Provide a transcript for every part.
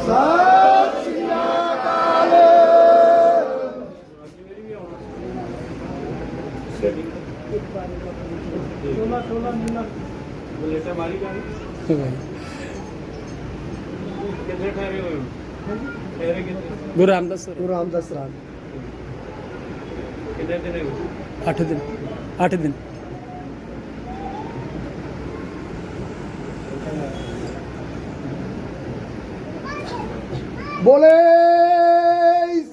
ਸਤਿ ਸ਼੍ਰੀ ਅਕਾਲ ਬੁਲੇਟਾ ਮਾਰੀ ਜਾਣੀ ਕਿੱਥੇ ਠਹਿਰੇ ਹੋਏ ਹੋ ਠਹਿਰੇ ਕਿੱਥੇ ਗੁਰੂ ਰਾਮਦਾਸ ਗੁਰੂ ਰਾਮਦਾਸ ਰਾਮ ਕਿੰਨੇ ਦਿਨ ਹੋਏ 8 ਦਿਨ 8 ਦਿਨ ਬੋਲੇ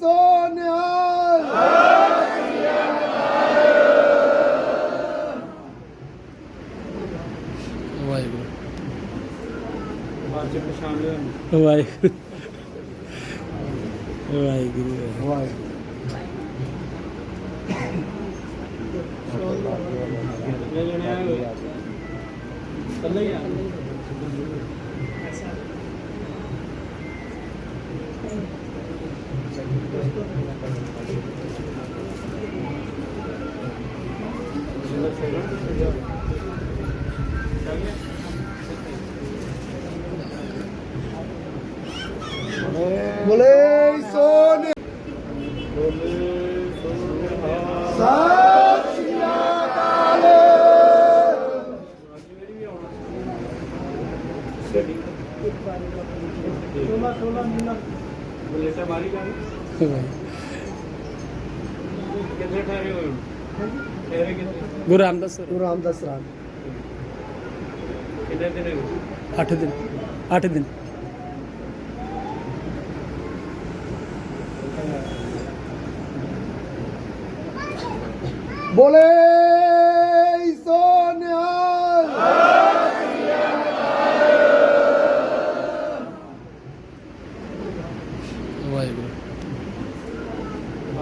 ਸੋਨਿਆਲ ਵਾਹਿਗੁਰੂ। ਵਾਹਿਗੁਰੂ। ਵਾਹਿਗੁਰੂ। ਕੱਲੇ ਹੀ ਆ ਬੋਲੇ ਸੋਨਿਆਲ ਸਤਿ ਸ਼੍ਰੀ ਅਕਾਲ ਬੁਲੇਟਾ ਮਾਰੀ ਜਾਣੀ ਕਿੱਥੇ ਠਹਿਰੇ ਹੋਏ गुरु रामदास गुरु रामदास राम आठ दिन आठ दिन बोले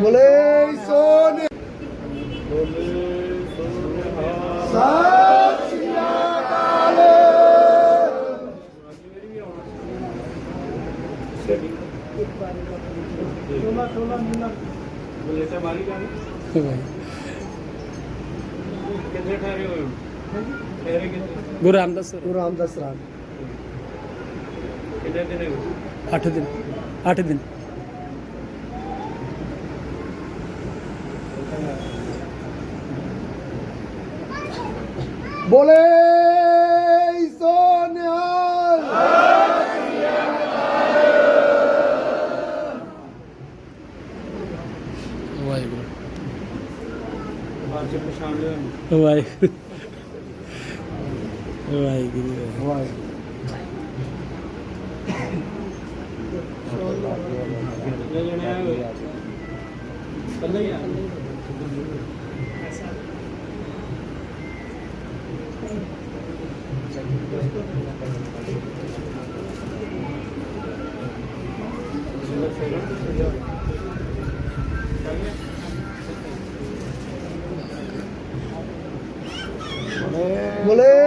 ਹੀ ਆ ਬੋਲੇ ਸੋਨਿਆਲ ਸਤਿ ਸ਼੍ਰੀ ਅਕਾਲ। ਬੁਲੇਟਾ ਮਾਰੀ ਜਾਣੀ ਕਿੱਥੇ ਠਹਿਰੇ ਹੋਏ ਠਹਿਰੇ ਕਿੱਥੇ ਗੁਰੂ ਰਾਮਦਾਸ ਗੁਰੂ ਰਾਮਦਾਸ ਰਾਮ ਕਿੰਨੇ ਦਿਨ। ਹੋਏ 8 ਦਿਨ 8 ਦਿਨ। ਬੋਲੇ ਸੋਨਿਆਲ ਵਾਹਿਗੁਰੂ ਬਾਅਦ ਚ ਪਛਾਣ ਲਿਆ ਵਾਹਿਗੁਰੂ ਵਾਹਿਗੁਰੂ ਵਾਹਿਗੁਰੂ ਕਿੰਨੇ ਜਣੇ ਆਏ ਹੋਏ ਕੱਲੇ ਹੀ ਆ Boleh.